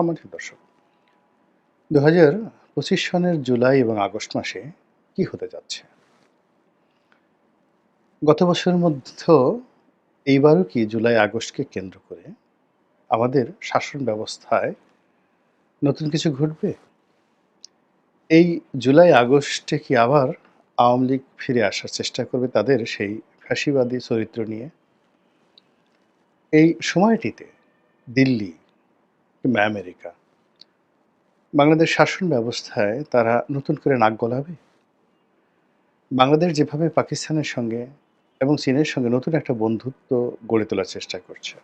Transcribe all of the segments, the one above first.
সম্মানিত দর্শক দু হাজার পঁচিশ সনের জুলাই এবং আগস্ট মাসে কি হতে যাচ্ছে? গত বছরের মধ্যেও এইবারও কি জুলাই, আগস্টকে কেন্দ্র করে আমাদের শাসন ব্যবস্থায় নতুন কিছু ঘটবে? এই জুলাই, আগস্টে কি আবার আওয়ামী লীগ ফিরে আসার চেষ্টা করবে তাদের সেই ফ্যাসিবাদী চরিত্র নিয়ে? এই সময়টিতে দিল্লি কিংবা আমেরিকা, বাংলাদেশ শাসন ব্যবস্থায় তারা নতুন করে নাক গলাবে? বাংলাদেশ যেভাবে পাকিস্তানের সঙ্গে এবং চীনের সঙ্গে নতুন একটা বন্ধুত্ব গড়ে তোলার চেষ্টা করছে,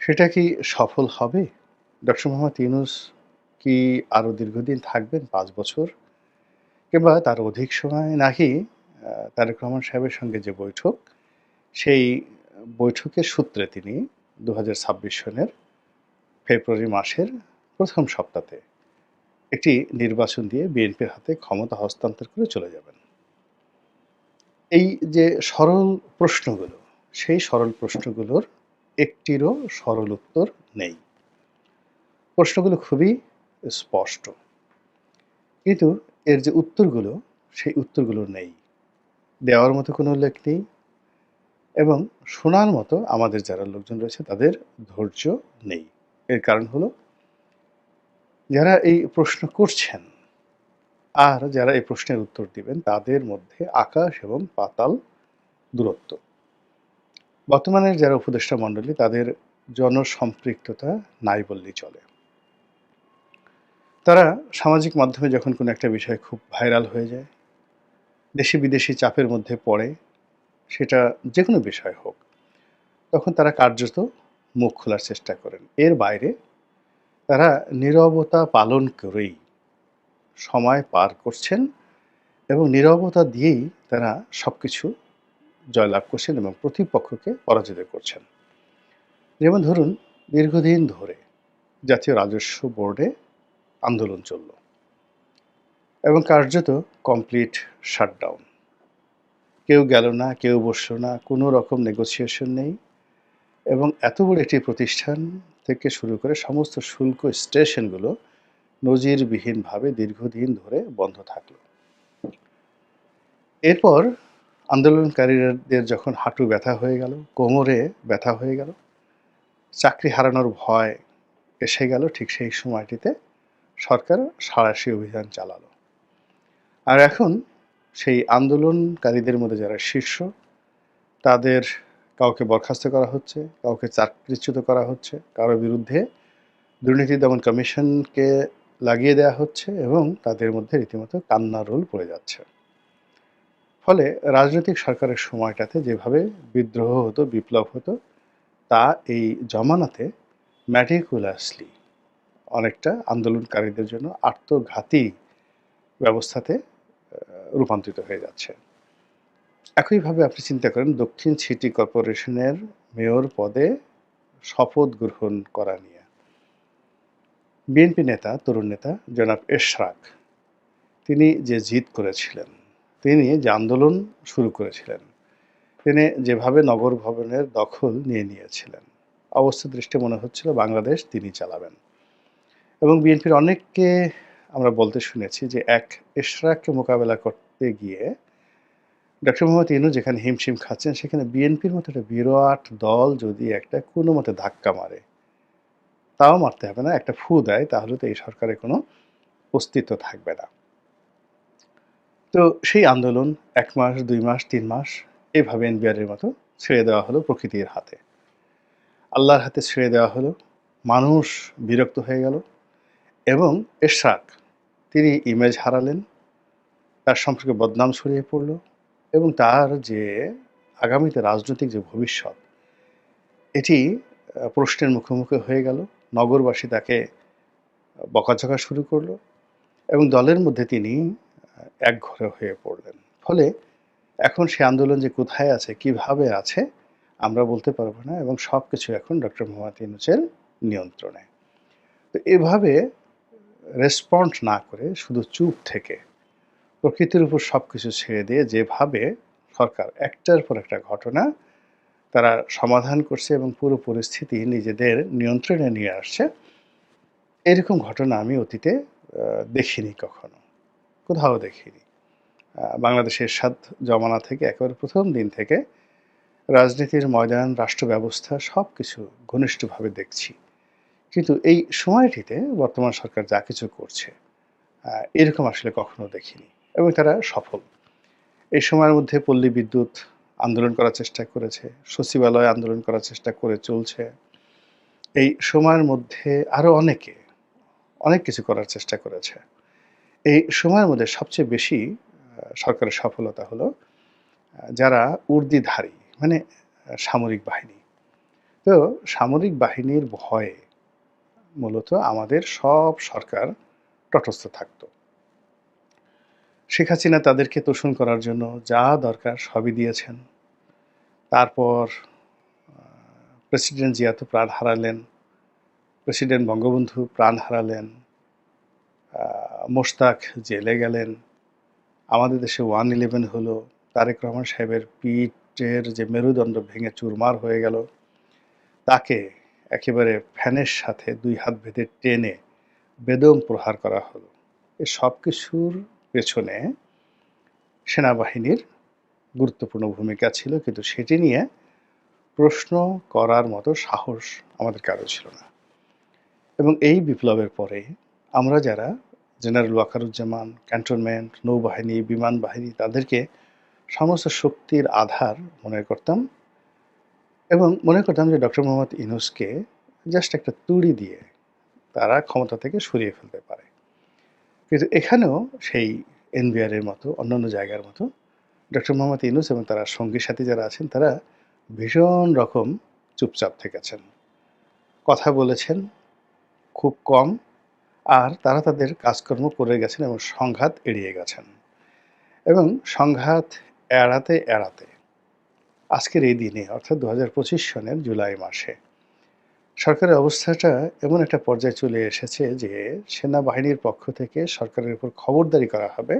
সেটা কি সফল হবে? ডক্টর মোহাম্মদ ইউনুস কি আরও দীর্ঘদিন থাকবেন, পাঁচ বছর? কিংবা তার অধিক সময় নাকি তারেক রহমান সাহেবের সঙ্গে যে বৈঠক, সেই বৈঠকের সূত্রে তিনি দু হাজার ছাব্বিশ সনের ফেব্রুয়ারি মাসের প্রথম সপ্তাহে একটি নির্বাচন দিয়ে বিএনপির হাতে ক্ষমতা হস্তান্তর করে চলে যাবেন। এই যে সরল প্রশ্নগুলো, সেই সরল প্রশ্নগুলোর একটিরও সরল উত্তর নেই। প্রশ্নগুলো খুবই স্পষ্ট। কিন্তু এর যে উত্তরগুলো, সেই উত্তরগুলো নেই। দেওয়ার মতো কোনো উল্লেখ নেই এবং শোনার মতো আমাদের যারা লোকজন রয়েছে, তাদের ধৈর্য নেই। এর কারণ হলো, যারা এই প্রশ্ন করছেন আর যারা এই প্রশ্নের উত্তর দিবেন, তাদের মধ্যে আকাশ এবং পাতাল দূরত্ব। বর্তমানের যারা উপদেষ্টা মণ্ডলী, তাদের জনসম্পৃক্ততা নাই বললেই চলে। তারা সামাজিক মাধ্যমে যখন কোনো একটা বিষয় খুব ভাইরাল হয়ে যায় দেশি বিদেশি চাপের মধ্যে পড়ে, সেটা যে কোনো বিষয় হোক, তখন তারা কার্যত মুখ খোলার চেষ্টা করেন। এর বাইরে তারা নীরবতা পালন করেই সময় পার করছেন এবং নীরবতা দিয়েই তারা সব কিছু জয়লাভ করছেন এবং প্রতিপক্ষকে পরাজিত করছেন। যেমন ধরুন, দীর্ঘদিন ধরে জাতীয় রাজস্ব বোর্ডে আন্দোলন চলল এবং কার্যত কমপ্লিট শাটডাউন। কেউ গেল না, কেউ বসল না, কোনো রকম নেগোসিয়েশন নেই। এবং এত বড় একটি প্রতিষ্ঠান থেকে শুরু করে সমস্ত শুল্ক স্টেশনগুলো নজিরবিহীনভাবে দীর্ঘদিন ধরে বন্ধ থাকল। এরপর আন্দোলনকারীদের যখন হাঁটু ব্যথা হয়ে গেল, কোমরে ব্যথা হয়ে গেল, চাকরি হারানোর ভয় এসে গেল, ঠিক সেই সময়টিতে সরকার সাঁড়াশি অভিযান চালালো। আর এখন সেই আন্দোলনকারীদের মধ্যে যারা শীর্ষ, তাদের কাউকে বরখাস্ত করা হচ্ছে, কাউকে চাকরিচ্যুত করা হচ্ছে কারোর বিরুদ্ধে দুর্নীতি দমন কমিশনকে লাগিয়ে দেওয়া হচ্ছে এবং তাদের মধ্যে রীতিমতো কান্না রোল পড়ে যাচ্ছে। ফলে রাজনৈতিক সরকারের সময়টাতে যেভাবে বিদ্রোহ হতো, বিপ্লব হতো, তা এই জমানাতে ম্যাটিকুলাসলি অনেকটা আন্দোলনকারীদের জন্য আত্মঘাতী ব্যবস্থাতে রূপান্তরিত হয়ে যাচ্ছে। একইভাবে আপনি চিন্তা করেন, দক্ষিণ সিটি কর্পোরেশনের মেয়র পদে শপথ গ্রহণ করা নিয়ে। বিএনপি নেতা, তরুণ নেতা, জনাব এশরাক, তিনি যে জিত করেছিলেন, তিনি যে আন্দোলন শুরু করেছিলেন, তিনি যেভাবে নগর ভবনের দখল নিয়ে নিয়েছিলেন, অবস্থা দৃষ্টি মনে হচ্ছিল বাংলাদেশ তিনি চালাবেন। এবং বিএনপির অনেককে আমরা বলতে শুনেছি যে এক এশরাককে মোকাবেলা করতে গিয়ে ডক্টর মোহাম্মদ ইনু যেখানে হিমশিম খাচ্ছেন, সেখানে বিএনপির মতো একটা বিরাট দল যদি একটা কোনো মতে ধাক্কা মারে, তাও মারতে হবে না, একটা ফু দেয়, তাহলে তো এই সরকারের কোনো অস্তিত্ব থাকবে না। তো সেই আন্দোলন এক মাস, দুই মাস, তিন মাস এইভাবে এনবিআরের মতো ছেড়ে দেওয়া হলো প্রকৃতির হাতে। আল্লাহর হাতে ছেড়ে দেওয়া হলো, মানুষ বিরক্ত হয়ে গেল এবং এরশাক তিনি ইমেজ হারালেন, তার সম্পর্কে বদনাম ছড়িয়ে পড়ল। এবং তার যে আগামীতে রাজনৈতিক যে ভবিষ্যৎ, এটি প্রশ্নের মুখোমুখি হয়ে গেল। নগরবাসী তাকে বকাঝকা শুরু করল এবং দলের মধ্যে তিনি একঘরে হয়ে পড়লেন। ফলে এখন সে আন্দোলন যে কোথায় আছে, কীভাবে আছে, আমরা বলতে পারব না এবং সব কিছু এখন ডক্টর মোহাম্মদ ইউনুসের নিয়ন্ত্রণে। তো এভাবে, রেসপন্ড না করে, শুধু চুপ থেকে প্রকৃতির উপর সব কিছু ছেড়ে দিয়ে যেভাবে সরকার একটার পর একটা ঘটনা তারা সমাধান করছে এবং পুরো পরিস্থিতি নিজেদের নিয়ন্ত্রণে নিয়ে আসছে এরকম ঘটনা আমি অতীতে দেখিনি কখনো। কোথাও দেখিনি। বাংলাদেশের এরশাদ জমানা থেকে একেবারে প্রথম দিন থেকে রাজনীতির ময়দান, রাষ্ট্র ব্যবস্থা সব কিছু ঘনিষ্ঠভাবে দেখছি। কিন্তু এই সময়টিতে বর্তমান সরকার যা কিছু করছে, এরকম আসলে কখনো দেখিনি এবং তারা সফল। এই সময়ের মধ্যে পল্লী বিদ্যুৎ আন্দোলন করার চেষ্টা করেছে, সচিবালয় আন্দোলন করার চেষ্টা করে চলছে। এই সময়ের মধ্যে আরও অনেকে অনেক কিছু করার চেষ্টা করেছে। এই সময়ের মধ্যে সবচেয়ে বেশি সরকারের সফলতা হলো যারা উর্দিধারী মানে সামরিক বাহিনী। তো সামরিক বাহিনীর ভয়ে মূলত আমাদের সব সরকার তটস্থ থাকত। শেখ হাসিনা তাদেরকে তোষণ করার জন্য যা দরকার সবই দিয়েছেন। তারপর প্রেসিডেন্ট জিয়া তো প্রাণ হারালেন। প্রেসিডেন্ট বঙ্গবন্ধু প্রাণ হারালেন। মোশতাক জেলে গেলেন। আমাদের দেশে 111 হলো। তারেক রহমান সাহেবের পিঠের যে মেরুদণ্ড ভেঙে চুরমার হয়ে গেল। তাকে একেবারে ফ্যানের সাথে দুই হাত ভেদে টেনে বেদম প্রহার করা হলো। এ সবকিছুর পেছনে সেনাবাহিনীর গুরুত্বপূর্ণ ভূমিকা ছিল কিন্তু সেটি নিয়ে প্রশ্ন করার মতো সাহস আমাদের কারও ছিল না। এবং এই বিপ্লবের পরে আমরা যারা জেনারেল ওয়াকারুজ্জামান, ক্যান্টনমেন্ট, নৌবাহিনী, বিমান বাহিনী তাদেরকে সমস্ত শক্তির আধার মনে করতাম এবং মনে করতাম যে ডক্টর মোহাম্মদ ইনুসকে জাস্ট একটা তুড়ি দিয়ে তারা ক্ষমতা থেকে সরিয়ে ফেলতে পারে। কিন্তু এখানেও সেই এনবিআর এর মতো অন্যান্য জায়গার মতো ডক্টর মোহাম্মদ ইউনূস এবং তার সঙ্গী সাথী যারা আছেন তারা ভীষণ রকম চুপচাপ থেকেছেন। কথা বলেছেন খুব কম আর তারা তাদের কাজকর্ম করে গেছেন এবং সংঘাত এড়িয়ে গেছেন। এবং সংঘাত এড়াতে, এড়াতে আজকের এই দিনে অর্থাৎ ২০২৫ সনের জুলাই মাসে সরকারের অবস্থাটা এমন একটা পর্যায়ে চলে এসেছে যে সেনাবাহিনীর পক্ষ থেকে সরকারের উপর খবরদারি করা হবে।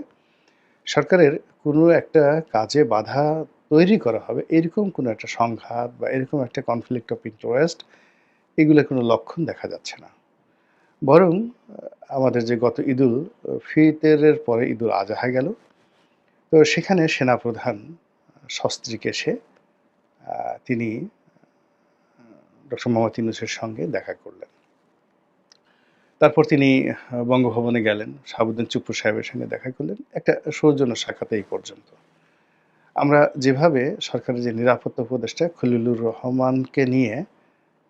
সরকারের কোনো একটা কাজে বাধা তৈরি করা হবে, এরকম কোনো একটা সংঘাত বা এরকম একটা কনফ্লিক্ট অফ ইন্টারেস্ট এগুলোর কোনো লক্ষণ দেখা যাচ্ছে না। বরং, আমাদের যে গত ঈদুল ফিতরের পরে ঈদুল আজহা গেল। তো সেখানে সেনাপ্রধান সস্ত্রীক এসে তিনি ডক্টর মোহাম্মদ ইউনূসের সঙ্গে দেখা করলেন। তারপর তিনি বঙ্গভবনে গেলেন। শাহাবুদ্দিন চুপ্পু সাহেবের সঙ্গে দেখা করলেন। একটা সৌজন্য সাক্ষাৎ এই পর্যন্ত। আমরা যেভাবে সরকারের যে নিরাপত্তা উপদেষ্টা খলিলুর রহমানকে নিয়ে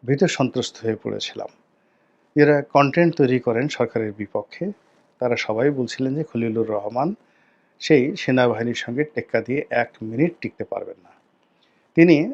ভীত সন্ত্রস্ত হয়ে পড়েছিলাম। যারা কন্টেন্ট তৈরি করেন সরকারের বিপক্ষে, তারা সবাই বলছিলেন যে খলিলুর রহমান সেই সেনাবাহিনীর সঙ্গে টেক্কা দিয়ে এক মিনিট টিকতে পারবেন না। তিনি